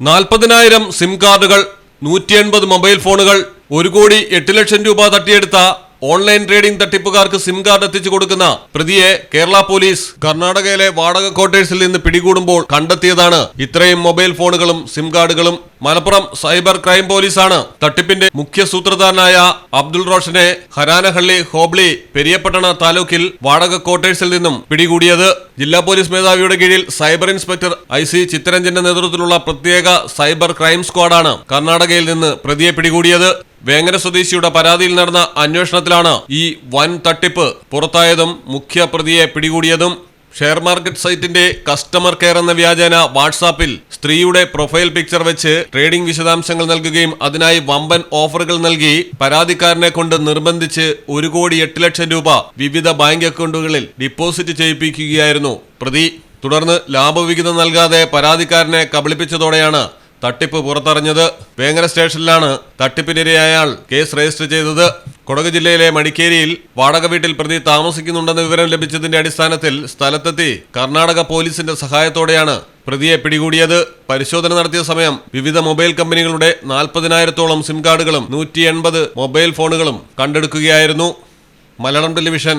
നാൽപ്പതിനായിരം സിം കാർഡുകൾ നൂറ്റി എൺപത് മൊബൈൽ ഫോണുകൾ ഒരു കോടി എട്ട് ലക്ഷം രൂപ തട്ടിയെടുത്ത ഓൺലൈൻ ട്രേഡിംഗ് തട്ടിപ്പുകാർക്ക് സിം കാർഡ് എത്തിച്ചു കൊടുക്കുന്ന പ്രതിയെ കേരള പോലീസ് കർണാടകയിലെ വാടക ക്വാർട്ടേഴ്സിൽ നിന്ന് പിടികൂടുമ്പോൾ കണ്ടെത്തിയതാണ്. ഇത്രയും മൊബൈൽ ഫോണുകളും സിം കാർഡുകളും മലപ്പുറം സൈബർ ക്രൈം പോലീസാണ്. തട്ടിപ്പിന്റെ മുഖ്യ സൂത്രധാരനായ അബ്ദുൾ റോഷനെ ഹരാനഹള്ളി ഹോബ്ലി പെരിയപട്ടണ താലൂക്കിൽ വാടക ക്വാർട്ടേഴ്സിൽ നിന്നും പിടികൂടിയത്. ജില്ലാ പോലീസ് മേധാവിയുടെ കീഴിൽ സൈബർ ഇൻസ്പെക്ടർ ഐ സി ചിത്തരഞ്ജന്റെ നേതൃത്വത്തിലുള്ള പ്രത്യേക സൈബർ ക്രൈം സ്ക്വാഡാണ് കർണാടകയിൽ നിന്ന് പ്രതിയെ പിടികൂടിയത്. വേങ്ങര സ്വദേശിയുടെ പരാതിയിൽ നടന്ന അന്വേഷണത്തിലാണ് ഈ വൻ തട്ടിപ്പ് പുറത്തായതും മുഖ്യ പ്രതിയെ പിടികൂടിയതും ഷെയർ മാർക്കറ്റ് സൈറ്റിന്റെ കസ്റ്റമർ കെയർ എന്ന വ്യാജേന വാട്സാപ്പിൽ സ്ത്രീയുടെ പ്രൊഫൈൽ പിക്ചർ വെച്ച് ട്രേഡിംഗ് വിശദാംശങ്ങൾ നൽകുകയും അതിനായി വമ്പൻ ഓഫറുകൾ നൽകി പരാതിക്കാരനെ കൊണ്ട് നിർബന്ധിച്ച് ഒരു കോടി എട്ട് ലക്ഷം രൂപ വിവിധ ബാങ്ക് അക്കൗണ്ടുകളിൽ ഡിപ്പോസിറ്റ് ചെയ്യിപ്പിക്കുകയായിരുന്നു പ്രതി. തുടർന്ന് ലാഭവിഹിതം നൽകാതെ പരാതിക്കാരനെ കബളിപ്പിച്ചതോടെയാണ് തട്ടിപ്പ് പുറത്തറിഞ്ഞത് വേങ്ങര സ്റ്റേഷനിലാണ്. തട്ടിപ്പിനിരയായാൾ കേസ് രജിസ്റ്റർ ചെയ്തത് കൊടക് ജില്ലയിലെ മടിക്കേരിയിൽ വാടക വീട്ടിൽ പ്രതി താമസിക്കുന്നുണ്ടെന്ന വിവരം ലഭിച്ചതിന്റെ അടിസ്ഥാനത്തിൽ സ്ഥലത്തെത്തി കർണാടക പോലീസിന്റെ സഹായത്തോടെയാണ് പ്രതിയെ പിടികൂടിയത്. പരിശോധന നടത്തിയ സമയം വിവിധ മൊബൈൽ കമ്പനികളുടെ നാൽപ്പതിനായിരത്തോളം സിം കാർഡുകളും നൂറ്റി മൊബൈൽ ഫോണുകളും കണ്ടെടുക്കുകയായിരുന്നു. മലയാളം ടെലിവിഷൻ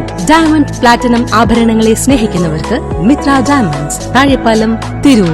ഡയമണ്ട് പ്ലാറ്റിനം ആഭരണങ്ങളെ സ്നേഹിക്കുന്നവർക്ക് മിത്ര ഡയമണ്ട്സ് താഴെപ്പാലം തിരൂർ.